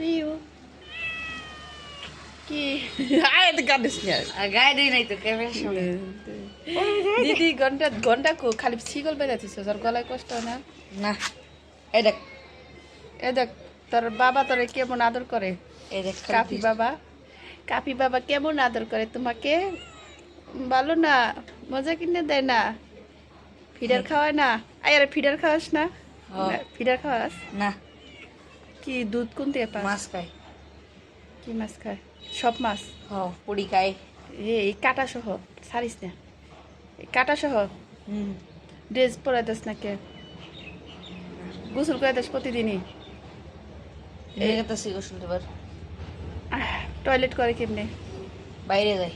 Are you কি? আয় তো কাটিস না। আর গায়ে দেই নাই তো ক্যামেরার সামনে দিদি ঘণ্টা ঘণ্টা কো খালি শিকল বেজাতিস তোর গলায় কষ্ট না? না। এই দেখ। এ দেখ তোর বাবা তোরে কেমন আদর করে? দেখ কাপি বাবা? কাপি বাবা কেমন আদর করে? তোমাকে ভালো না? মজা কিনে দেয় না? ফিডার খাওয়ায় না? আরে ফিডার খাওয়াস না। ফিডার খাওয়াস? না। কি দুধ কোন থেকে পাস? মাছ খায়। কি মাছ খায়? সব মাছ? হ পুরি খায়। এই কাটা সহ সারিস না। এই কাটা সহ? হুম। ড্রেস পরে দিস না কে? গোসল করে দিস প্রতিদিনই? এই কথা গোসল দেবার। টয়লেট করে কেমনে? বাইরে যায়।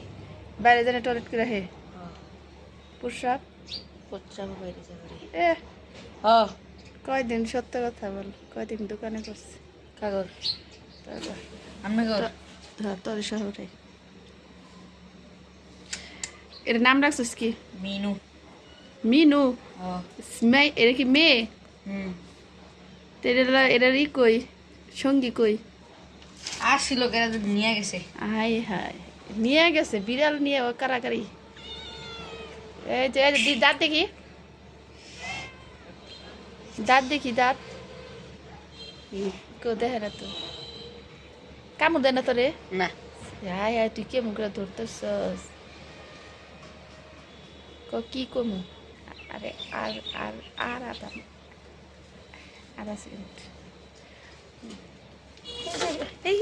বাইরে জানে টয়লেট করে হে? হ্যাঁ প্রসাব বাইরে যাবারে এ। হ। কয়দিন সত্য কথা বল কয়দিন দোকানে করছে? কাগর হ্যাঁ তোর শহরে। এর নাম রাখছিস কি? মিনু। মিনু? স্মাই কি মেয়ে? এরা এরার ই কই? সঙ্গী কই? আসছিল কেরা নিয়ে গেছে। হাই হাই নিয়ে গেছে বিড়াল নিয়ে ও কারাকারি। এই যে এই যে, দাঁত দেখি। দাঁত দেখি দাঁত। কেউ দেখে না তো। কামড় দেয় না তো রে। না। হাই হাই তুই কেমন করে ধরতেছস? ক কি কমু? আরে আর আর আর আধা। আধা সেকেন্ড। এই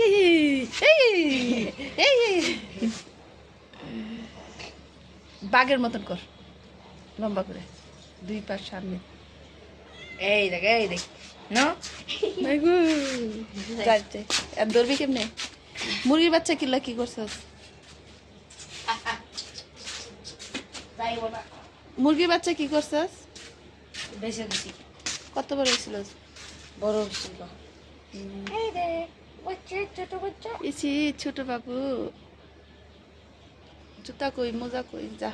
বাঘের মতন কর। লম্বা করে। দুই পাশ সামনে। এই দেখ এই দেখ নো মাইগু যাচ্ছে আর ধরবি কেমনে মুরগির বাচ্চা কিল্লা কি করছস মুরগির বাচ্চা কি করছস কত বড় হয়েছিল বড় ছিল এই রে বাচ্চা ছোট ইসি ছোট বাবু জুতা কই মোজা কই যা